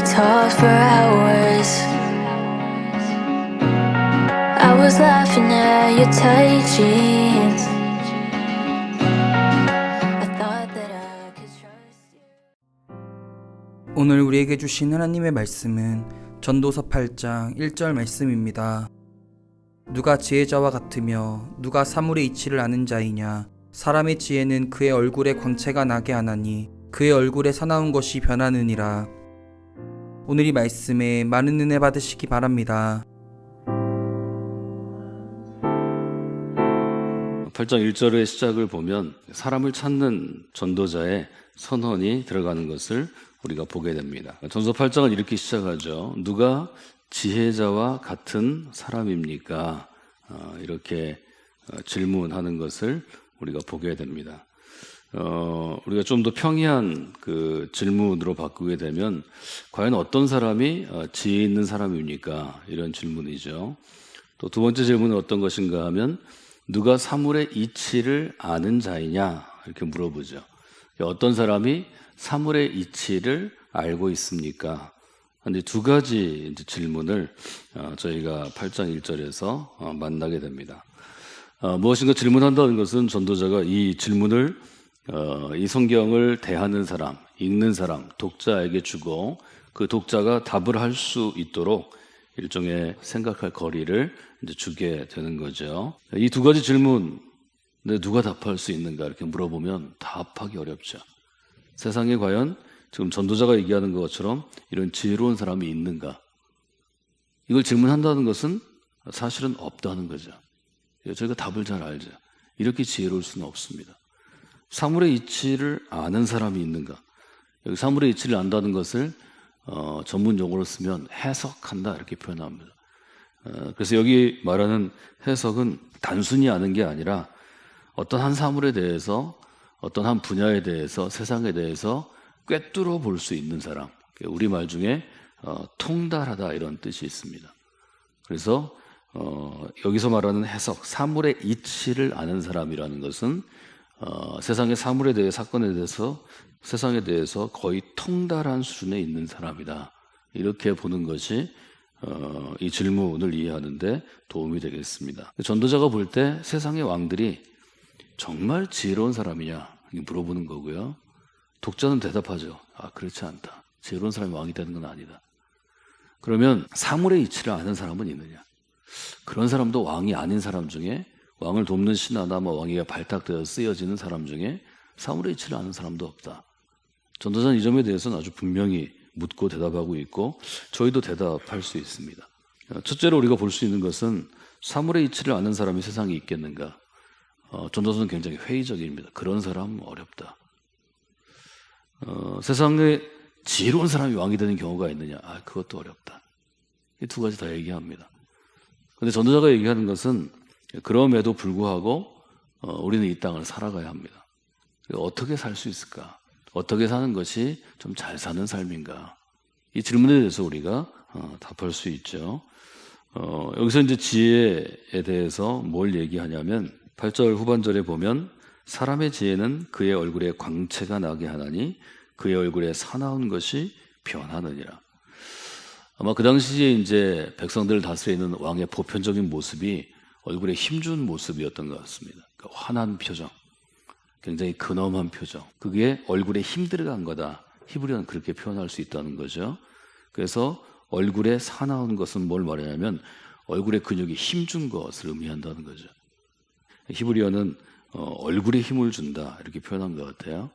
we talked for hours. I was laughing at your tight jeans. 오늘 우리에게 주신 하나님의 말씀은 전도서 8장 1절 말씀입니다. 누가 지혜자와 같으며 누가 사물의 이치를 아는 자이냐 사람의 지혜는 그의 얼굴에 광채가 나게 하나니 그의 얼굴에 사나운 것이 변하느니라. 오늘 이 말씀에 많은 은혜 받으시기 바랍니다. 8장 1절의 시작을 보면 사람을 찾는 전도자의 선언이 들어가는 것을 우리가 보게 됩니다. 전서 8장은 이렇게 시작하죠. 누가 지혜자와 같은 사람입니까? 어, 이렇게 어, 질문하는 것을 우리가 보게 됩니다. 어, 우리가 좀 더 평이한 그 질문으로 바꾸게 되면 과연 어떤 사람이 어, 지혜 있는 사람입니까? 이런 질문이죠. 또 두 번째 질문은 어떤 것인가 하면 누가 사물의 이치를 아는 자이냐 이렇게 물어보죠. 어떤 사람이 사물의 이치를 알고 있습니까? 이제 두 가지 질문을 어, 저희가 8장 1절에서 어, 만나게 됩니다. 어, 무엇인가 질문한다는 것은 전도자가 이 질문을 어, 이 성경을 대하는 사람, 읽는 사람, 독자에게 주고 그 독자가 답을 할 수 있도록 일종의 생각할 거리를 이제 주게 되는 거죠. 이 두 가지 질문, 내 누가 답할 수 있는가 이렇게 물어보면 답하기 어렵죠. 세상에 과연 지금 전도자가 얘기하는 것처럼 이런 지혜로운 사람이 있는가? 이걸 질문한다는 것은 사실은 없다는 거죠. 저희가 답을 잘 알죠. 이렇게 지혜로울 수는 없습니다. 사물의 이치를 아는 사람이 있는가? 여기 사물의 이치를 안다는 것을 어, 전문 용어로 쓰면 해석한다 이렇게 표현합니다. 어, 그래서 여기 말하는 해석은 단순히 아는 게 아니라 어떤 한 사물에 대해서 어떤 한 분야에 대해서 세상에 대해서 꿰뚫어 볼 수 있는 사람. 우리 말 중에 어, 통달하다 이런 뜻이 있습니다. 그래서 어, 여기서 말하는 해석, 사물의 이치를 아는 사람이라는 것은 어, 세상의 사물에 대해 사건에 대해서 세상에 대해서 거의 통달한 수준에 있는 사람이다. 이렇게 보는 것이 어, 이 질문을 이해하는데 도움이 되겠습니다. 전도자가 볼 때 세상의 왕들이 정말 지혜로운 사람이냐 물어보는 거고요. 독자는 대답하죠. 아 그렇지 않다. 지혜로운 사람이 왕이 되는 건 아니다. 그러면 사물의 이치를 아는 사람은 있느냐? 그런 사람도 왕이 아닌 사람 중에 왕을 돕는 신하나 뭐 왕위가 발탁되어 쓰여지는 사람 중에 사물의 이치를 아는 사람도 없다. 전도자는 이 점에 대해서는 아주 분명히 묻고 대답하고 있고 저희도 대답할 수 있습니다. 첫째로 우리가 볼 수 있는 것은 사물의 이치를 아는 사람이 세상에 있겠는가? 어, 전도서는 굉장히 회의적입니다. 그런 사람은 어렵다. 어, 세상에 지혜로운 사람이 왕이 되는 경우가 있느냐? 아, 그것도 어렵다. 이 두 가지 다 얘기합니다. 근데 전도자가 얘기하는 것은 그럼에도 불구하고 어, 우리는 이 땅을 살아가야 합니다. 어떻게 살 수 있을까? 어떻게 사는 것이 좀 잘 사는 삶인가? 이 질문에 대해서 우리가 어, 답할 수 있죠. 어, 여기서 이제 지혜에 대해서 뭘 얘기하냐면 8절 후반절에 보면 사람의 지혜는 그의 얼굴에 광채가 나게 하나니 그의 얼굴에 사나운 것이 변하느니라. 아마 그 당시에 이제 백성들을 다스리는 왕의 보편적인 모습이 얼굴에 힘준 모습이었던 것 같습니다. 그러니까 환한 표정, 굉장히 근엄한 표정. 그게 얼굴에 힘 들어간 거다. 히브리어는 그렇게 표현할 수 있다는 거죠. 그래서 얼굴에 사나운 것은 뭘 말하냐면 얼굴에 근육이 힘 준 것을 의미한다는 거죠. 히브리어는 어, 얼굴에 힘을 준다 이렇게 표현한 것 같아요.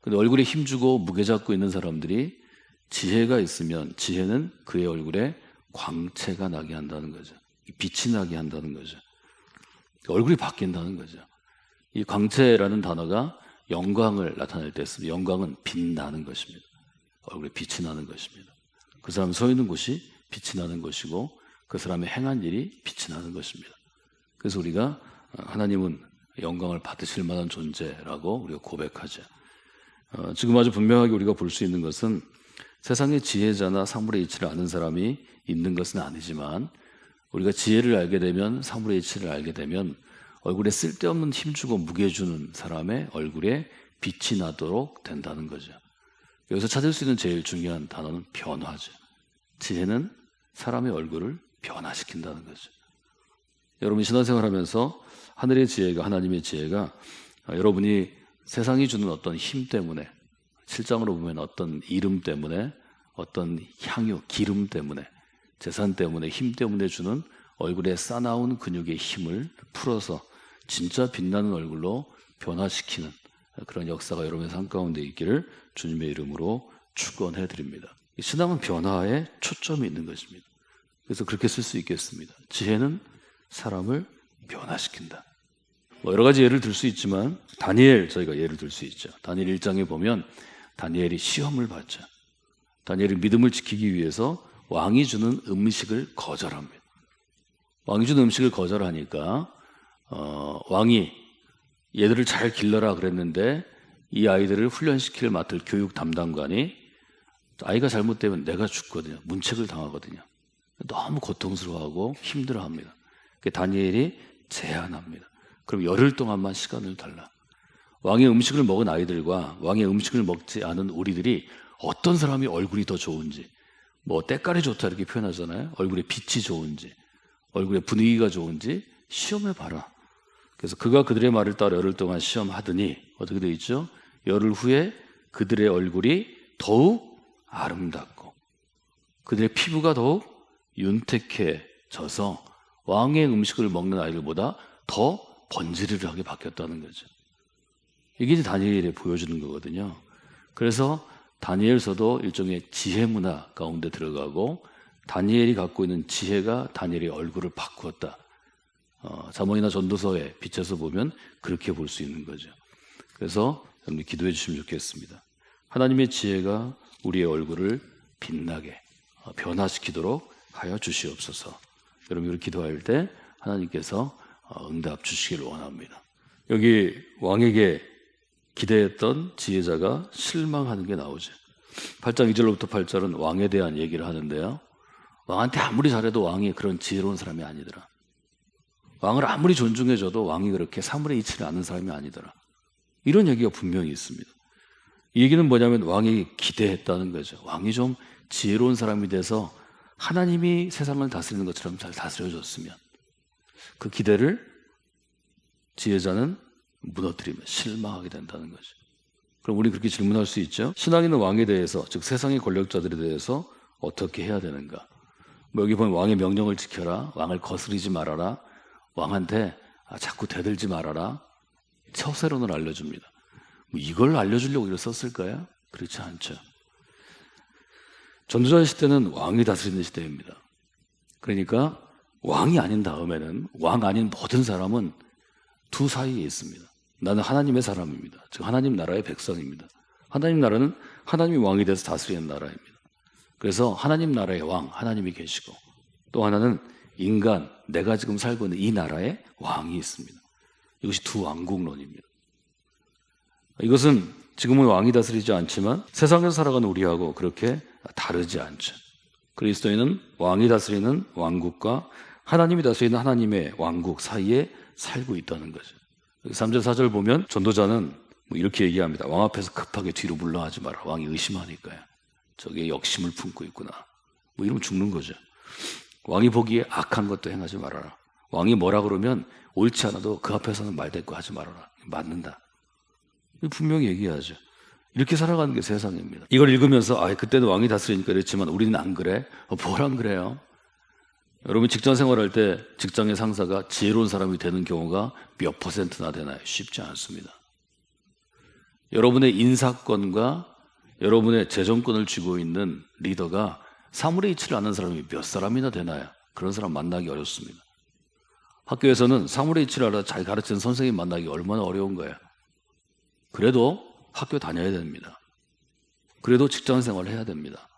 근데 얼굴에 힘 주고 무게 잡고 있는 사람들이 지혜가 있으면 지혜는 그의 얼굴에 광채가 나게 한다는 거죠. 빛이 나게 한다는 거죠. 얼굴이 바뀐다는 거죠. 이 광채라는 단어가 영광을 나타낼 때 씁니다. 영광은 빛나는 것입니다. 얼굴에 빛이 나는 것입니다. 그 사람 서 있는 곳이 빛이 나는 것이고 그 사람의 행한 일이 빛이 나는 것입니다. 그래서 우리가 하나님은 영광을 받으실 만한 존재라고 우리가 고백하죠. 어, 지금 아주 분명하게 우리가 볼 수 있는 것은 세상의 지혜자나 사물의 이치를 아는 사람이 있는 것은 아니지만 우리가 지혜를 알게 되면 사물의 이치를 알게 되면 얼굴에 쓸데없는 힘주고 무게 주는 사람의 얼굴에 빛이 나도록 된다는 거죠. 여기서 찾을 수 있는 제일 중요한 단어는 변화죠. 지혜는 사람의 얼굴을 변화시킨다는 거죠. 여러분이 신앙생활 하면서 하늘의 지혜가, 하나님의 지혜가 아, 여러분이 세상이 주는 어떤 힘 때문에, 실장으로 보면 어떤 이름 때문에, 어떤 향유, 기름 때문에, 재산 때문에, 힘 때문에 주는 얼굴에 싸나운 근육의 힘을 풀어서 진짜 빛나는 얼굴로 변화시키는 그런 역사가 여러분의 삶 가운데 있기를 주님의 이름으로 축원해 드립니다. 신앙은 변화에 초점이 있는 것입니다. 그래서 그렇게 쓸 수 있겠습니다. 지혜는 사람을 변화시킨다. 뭐 여러 가지 예를 들 수 있지만 다니엘 저희가 예를 들 수 있죠. 다니엘 1장에 보면 다니엘이 시험을 받죠. 다니엘이 믿음을 지키기 위해서 왕이 주는 음식을 거절합니다. 왕이 주는 음식을 거절하니까 어, 왕이 얘들을 잘 길러라 그랬는데 이 아이들을 훈련시킬 맡을 교육 담당관이 아이가 잘못되면 내가 죽거든요. 문책을 당하거든요. 너무 고통스러워하고 힘들어합니다. 그 다니엘이 제안합니다. 그럼 열흘 동안만 시간을 달라. 왕의 음식을 먹은 아이들과 왕의 음식을 먹지 않은 우리들이 어떤 사람이 얼굴이 더 좋은지, 뭐 때깔이 좋다 이렇게 표현하잖아요. 얼굴에 빛이 좋은지, 얼굴에 분위기가 좋은지 시험해 봐라. 그래서 그가 그들의 말을 따라 열흘 동안 시험하더니 어떻게 되어 있죠? 열흘 후에 그들의 얼굴이 더욱 아름답고 그들의 피부가 더욱 윤택해져서 왕의 음식을 먹는 아이들보다 더 번지르르하게 바뀌었다는 거죠. 이게 이제 다니엘에 보여주는 거거든요. 그래서 다니엘서도 일종의 지혜 문화 가운데 들어가고 다니엘이 갖고 있는 지혜가 다니엘의 얼굴을 바꾸었다. 어, 자문이나 전도서에 비춰서 보면 그렇게 볼 수 있는 거죠. 그래서 여러분 기도해 주시면 좋겠습니다. 하나님의 지혜가 우리의 얼굴을 빛나게 어, 변화시키도록 하여 주시옵소서. 여러분이 기도할 때 하나님께서 어, 응답 주시기를 원합니다. 여기 왕에게 기대했던 지혜자가 실망하는 게 나오죠. 8장 2절로부터 8절은 왕에 대한 얘기를 하는데요. 왕한테 아무리 잘해도 왕이 그런 지혜로운 사람이 아니더라. 왕을 아무리 존중해줘도 왕이 그렇게 사물에 이치를 않는 사람이 아니더라. 이런 얘기가 분명히 있습니다. 이 얘기는 뭐냐면 왕이 기대했다는 거죠. 왕이 좀 지혜로운 사람이 돼서 하나님이 세상을 다스리는 것처럼 잘 다스려줬으면 그 기대를 지혜자는 무너뜨리면 실망하게 된다는 거죠. 그럼 우리 그렇게 질문할 수 있죠. 신앙 있는 왕에 대해서, 즉 세상의 권력자들에 대해서 어떻게 해야 되는가? 뭐 여기 보면 왕의 명령을 지켜라, 왕을 거스르지 말아라, 왕한테 아, 자꾸 대들지 말아라. 처세론을 알려줍니다. 뭐 이걸 알려주려고 이걸 썼을까요? 그렇지 않죠. 전두자 시대는 왕이 다스리는 시대입니다. 그러니까 왕이 아닌 다음에는 왕 아닌 모든 사람은 두 사이에 있습니다. 나는 하나님의 사람입니다. 즉 하나님 나라의 백성입니다. 하나님 나라는 하나님이 왕이 돼서 다스리는 나라입니다. 그래서 하나님 나라의 왕, 하나님이 계시고 또 하나는 인간, 내가 지금 살고 있는 이 나라의 왕이 있습니다. 이것이 두 왕국론입니다. 이것은 지금은 왕이 다스리지 않지만 세상에서 살아가는 우리하고 그렇게 다르지 않죠. 그리스도인은 왕이 다스리는 왕국과 하나님이 다스리는 하나님의 왕국 사이에 살고 있다는 거죠. 3절 4절 보면 전도자는 뭐 이렇게 얘기합니다. 왕 앞에서 급하게 뒤로 물러가지 마라. 왕이 의심하니까요. 저게 역심을 품고 있구나. 뭐 이러면 죽는 거죠. 왕이 보기에 악한 것도 행하지 말아라. 왕이 뭐라 그러면 옳지 않아도 그 앞에서는 말대꾸 하지 말아라. 맞는다. 분명히 얘기하죠. 이렇게 살아가는 게 세상입니다. 이걸 읽으면서 아 그때는 왕이 다스리니까 그랬지만 우리는 안 그래? 어, 뭘안 그래요? 여러분 직장 생활할 때 직장의 상사가 지혜로운 사람이 되는 경우가 몇 퍼센트나 되나요? 쉽지 않습니다. 여러분의 인사권과 여러분의 재정권을 쥐고 있는 리더가 사물에 이치를 않는 사람이 몇 사람이나 되나요? 그런 사람 만나기 어렵습니다. 학교에서는 사물에 이치를 알아 잘 가르치는 선생님 만나기 얼마나 어려운 거예요. 그래도 학교 다녀야 됩니다. 그래도 직장 생활을 해야 됩니다.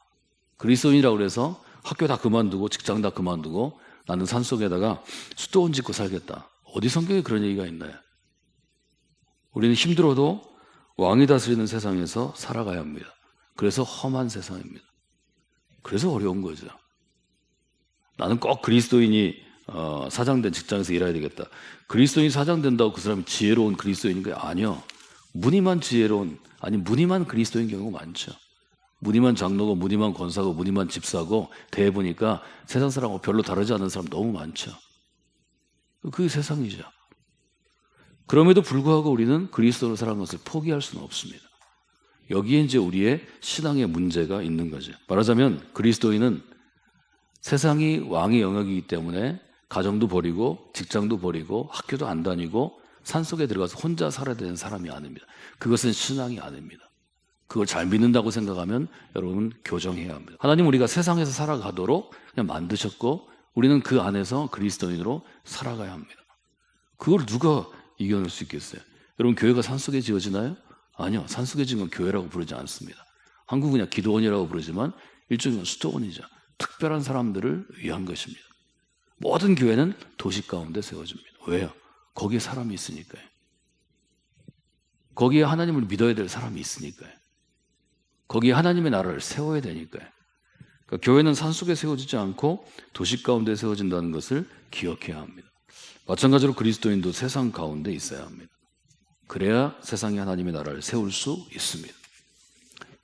그리스도인이라고 그래서 학교 다 그만두고 직장 다 그만두고 나는 산속에다가 수도원 짓고 살겠다. 어디 성경에 그런 얘기가 있나요? 우리는 힘들어도 왕이 다스리는 세상에서 살아가야 합니다. 그래서 험한 세상입니다. 그래서 어려운 거죠. 나는 꼭 그리스도인이 어, 사장된 직장에서 일해야 되겠다. 그리스도인이 사장된다고 그 사람이 지혜로운 그리스도인인 게 아니요. 무늬만 지혜로운 아니 무늬만 그리스도인 경우가 많죠. 무늬만 장로고 무늬만 권사고 무늬만 집사고 대해 보니까 세상 사람하고 별로 다르지 않은 사람 너무 많죠. 그게 세상이죠. 그럼에도 불구하고 우리는 그리스도로 살아가는 것을 포기할 수는 없습니다. 여기에 이제 우리의 신앙의 문제가 있는 거죠. 말하자면 그리스도인은 세상이 왕의 영역이기 때문에 가정도 버리고 직장도 버리고 학교도 안 다니고 산속에 들어가서 혼자 살아야 되는 사람이 아닙니다. 그것은 신앙이 아닙니다. 그걸 잘 믿는다고 생각하면 여러분 교정해야 합니다. 하나님 우리가 세상에서 살아가도록 그냥 만드셨고 우리는 그 안에서 그리스도인으로 살아가야 합니다. 그걸 누가 이겨낼 수 있겠어요? 여러분 교회가 산속에 지어지나요? 아니요. 산속에 지은 건 교회라고 부르지 않습니다. 한국은 그냥 기도원이라고 부르지만 일종의 수도원이죠. 특별한 사람들을 위한 것입니다. 모든 교회는 도시 가운데 세워집니다. 왜요? 거기에 사람이 있으니까요. 거기에 하나님을 믿어야 될 사람이 있으니까요. 거기에 하나님의 나라를 세워야 되니까요. 그러니까 교회는 산속에 세워지지 않고 도시 가운데 세워진다는 것을 기억해야 합니다. 마찬가지로 그리스도인도 세상 가운데 있어야 합니다. 그래야 세상에 하나님의 나라를 세울 수 있습니다.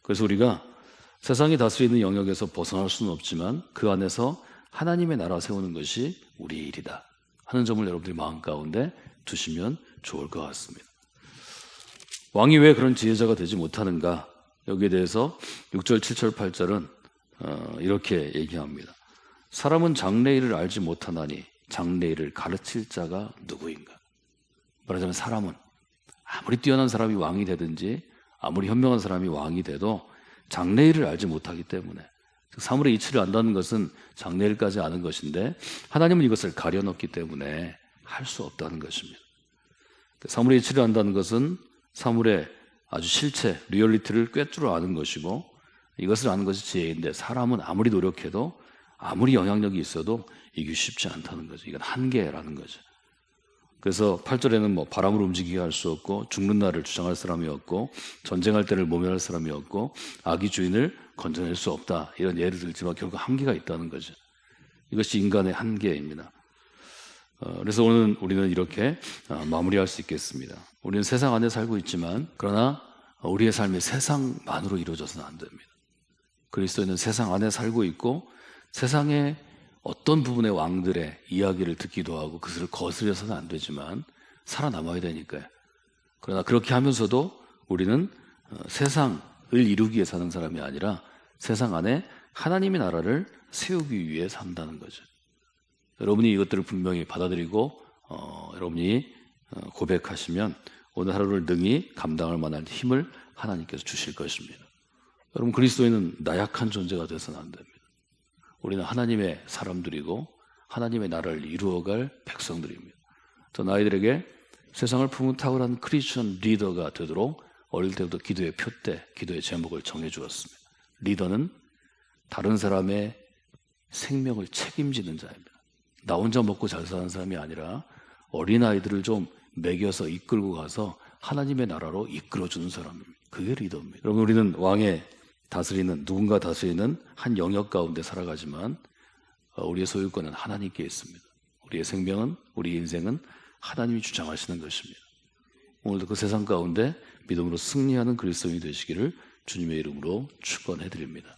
그래서 우리가 세상이 다스리는 영역에서 벗어날 수는 없지만 그 안에서 하나님의 나라 세우는 것이 우리의 일이다 하는 점을 여러분들이 마음 가운데 두시면 좋을 것 같습니다. 왕이 왜 그런 지혜자가 되지 못하는가? 여기에 대해서 6절, 7절, 8절은 어, 이렇게 얘기합니다. 사람은 장래일을 알지 못하나니 장래일을 가르칠 자가 누구인가? 말하자면 사람은 아무리 뛰어난 사람이 왕이 되든지 아무리 현명한 사람이 왕이 돼도 장래일을 알지 못하기 때문에 즉 사물의 이치를 안다는 것은 장래일까지 아는 것인데 하나님은 이것을 가려놓기 때문에 할 수 없다는 것입니다. 사물의 이치를 안다는 것은 사물의 아주 실체, 리얼리티를 꿰뚫어 아는 것이고 이것을 아는 것이 지혜인데 사람은 아무리 노력해도 아무리 영향력이 있어도 이게 쉽지 않다는 거죠. 이건 한계라는 거죠. 그래서 8절에는 뭐 바람을 움직이게 할 수 없고 죽는 날을 주장할 사람이 없고 전쟁할 때를 모면할 사람이 없고 아기 주인을 건져낼 수 없다 이런 예를 들지만 결국 한계가 있다는 거죠. 이것이 인간의 한계입니다. 어, 그래서 오늘 우리는 이렇게 어, 마무리할 수 있겠습니다. 우리는 세상 안에 살고 있지만 그러나 우리의 삶이 세상만으로 이루어져서는 안 됩니다. 그리스도인은 세상 안에 살고 있고 세상의 어떤 부분의 왕들의 이야기를 듣기도 하고 그것을 거스려서는 안 되지만 살아남아야 되니까요. 그러나 그렇게 하면서도 우리는 어, 세상을 이루기 위해 사는 사람이 아니라 세상 안에 하나님의 나라를 세우기 위해 산다는 거죠. 여러분이 이것들을 분명히 받아들이고 어, 여러분이 어, 고백하시면 오늘 하루를 능히 감당할 만한 힘을 하나님께서 주실 것입니다. 여러분 그리스도인은 나약한 존재가 되어서는 안 됩니다. 우리는 하나님의 사람들이고 하나님의 나라를 이루어갈 백성들입니다. 전 아이들에게 세상을 품은 탁월한 크리스천 리더가 되도록 어릴 때부터 기도의 표대, 기도의 제목을 정해 주었습니다. 리더는 다른 사람의 생명을 책임지는 자입니다. 나 혼자 먹고 잘 사는 사람이 아니라 어린아이들을 좀 먹여서 이끌고 가서 하나님의 나라로 이끌어주는 사람입니다. 그게 리더입니다. 여러분, 우리는 왕의 다스리는, 누군가 다스리는 한 영역 가운데 살아가지만 어, 우리의 소유권은 하나님께 있습니다. 우리의 생명은, 우리 인생은 하나님이 주장하시는 것입니다. 오늘도 그 세상 가운데 믿음으로 승리하는 그리스도인이 되시기를 주님의 이름으로 축원해 드립니다.